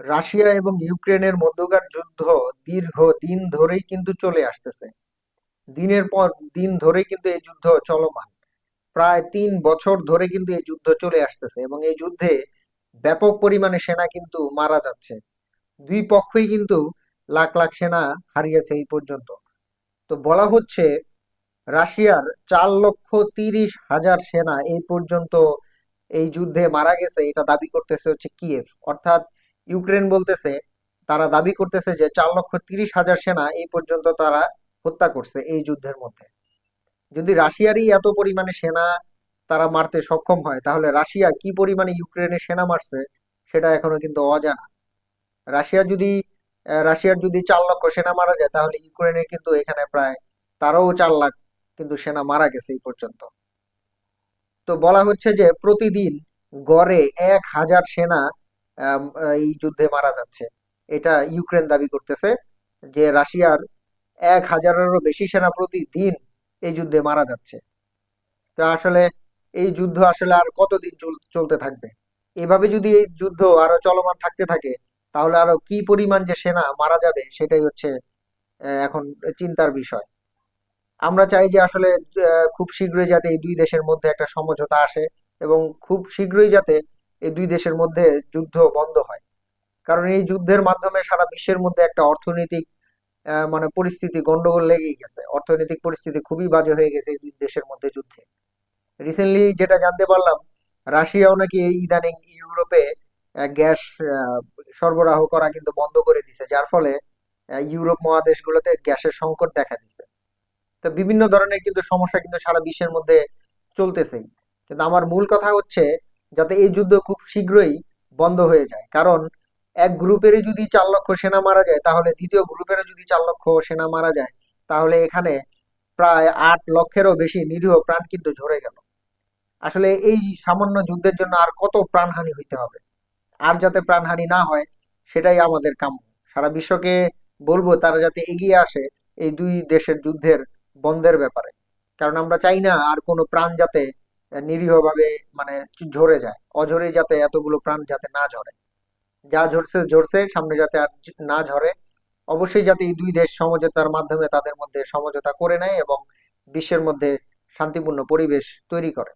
Russia এবং ইউক্রেনের মধ্যকার যুদ্ধ দীর্ঘ দিন ধরেই কিন্তু চলে আসতেছে। দিনের পর দিন ধরেই কিন্তু এই যুদ্ধ চলমান। প্রায় তিন বছর ধরে কিন্তু এই যুদ্ধ চলে আসতেছে এবং এই যুদ্ধে ব্যাপক পরিমাণে সেনা কিন্তু মারা যাচ্ছে। দুই পক্ষই কিন্তু লাখ লাখ সেনা হারিয়েছে এই পর্যন্ত। তো বলা হচ্ছে রাশিয়ার চার লক্ষ তিরিশ হাজার সেনা এই পর্যন্ত এই যুদ্ধে মারা গেছে, এটা দাবি করতেছে হচ্ছে কিয়েভ। অর্থাৎ ইউক্রেন বলতেছে, তারা দাবি করতেছে যে চার লক্ষ তিরিশ হাজার সেনা এই পর্যন্ত তারা হত্যা করছে এই যুদ্ধের মধ্যে। যদি রাশিয়ারই এত পরিমাণে সেনা তারা মারতে সক্ষম হয়, তাহলে রাশিয়া কি পরিমাণে ইউক্রেনের সেনা মারছে সেটা এখনও কিন্তু অজানা। রাশিয়া যদি রাশিয়ার যদি চার লক্ষ সেনা মারা যায়, তাহলে ইউক্রেনের কিন্তু এখানে প্রায় তারও চার লাখ কিন্তু সেনা মারা গেছে এই পর্যন্ত। তো বলা হচ্ছে যে প্রতিদিন গড়ে এক হাজার সেনা এই যুদ্ধে মারা যাচ্ছে। এটা ইউক্রেন দাবি করতেছে যে রাশিয়ার এক হাজারেরও বেশি সেনা প্রতিদিন এই যুদ্ধে মারা যাচ্ছে। তো আসলে এই যুদ্ধ আসলে আর কতদিন চল- চলতে থাকবে? এভাবে যদি এই যুদ্ধ আরও চলমান থাকতে থাকে, তাহলে আরও কি পরিমাণ যে সেনা মারা যাবে সেটাই হচ্ছে এখন চিন্তার বিষয়। আমরা চাই যে আসলে খুব শীঘ্রই যাতে এই দুই দেশের মধ্যে একটা সমঝোতা আসে এবং খুব শীঘ্রই যাতে এই দুই দেশের মধ্যে যুদ্ধ বন্ধ হয়। কারণ এই যুদ্ধের মাধ্যমে সারা বিশ্বের মধ্যে একটা অর্থনৈতিক মানে পরিস্থিতি, গন্ডগোল লেগেই গেছে। অর্থনৈতিক পরিস্থিতি খুবই বাজে হয়ে গেছে এই দুই দেশের মধ্যে যুদ্ধে। রিসেন্টলি যেটা জানতে পারলাম, রাশিয়াও নাকি ইদানিং ইউরোপে গ্যাস সরবরাহ করা কিন্তু বন্ধ করে দিছে, যার ফলে ইউরোপ মহাদেশগুলোতে গ্যাসের সংকট দেখা দিছে। তো বিভিন্ন ধরনের কিন্তু সমস্যা কিন্তু সারা বিশ্বের মধ্যে চলতেছেই। কিন্তু আমার মূল কথা হচ্ছে যাতে এই যুদ্ধ খুব শীঘ্রই বন্ধ হয়ে যায়। কারণ এক গ্রুপেরই যদি চার লক্ষ সেনা মারা যায়, তাহলে দ্বিতীয় গ্রুপেরও যদি চার লক্ষ সেনা মারা যায়, তাহলে এখানে প্রায় আট লক্ষেরও বেশি নিরীহ প্রাণ কিন্তু ঝরে গেল। আসলে এই সামান্য যুদ্ধের জন্য আর কত প্রাণহানি হইতে হবে? আর যাতে প্রাণহানি না হয়, সেটাই আমাদের কাম্য। সারা বিশ্বকে বলব তারা যাতে এগিয়ে আসে এই দুই দেশের যুদ্ধের বন্ধের ব্যাপারে। কারণ আমরা চাই না আর কোনো প্রাণ যাতে নিরীহভাবে মানে ঝরে যায়। অঝরে যাতে এতগুলো প্রাণ যাতে না ঝরে। যা ঝরছে ঝরছে, সামনে যাতে আর না ঝরে। অবশ্যই যাতে এই দুই দেশ সমঝোতার মাধ্যমে তাদের মধ্যে সমঝোতা করে নেয় এবং বিশ্বের মধ্যে শান্তিপূর্ণ পরিবেশ তৈরি করে।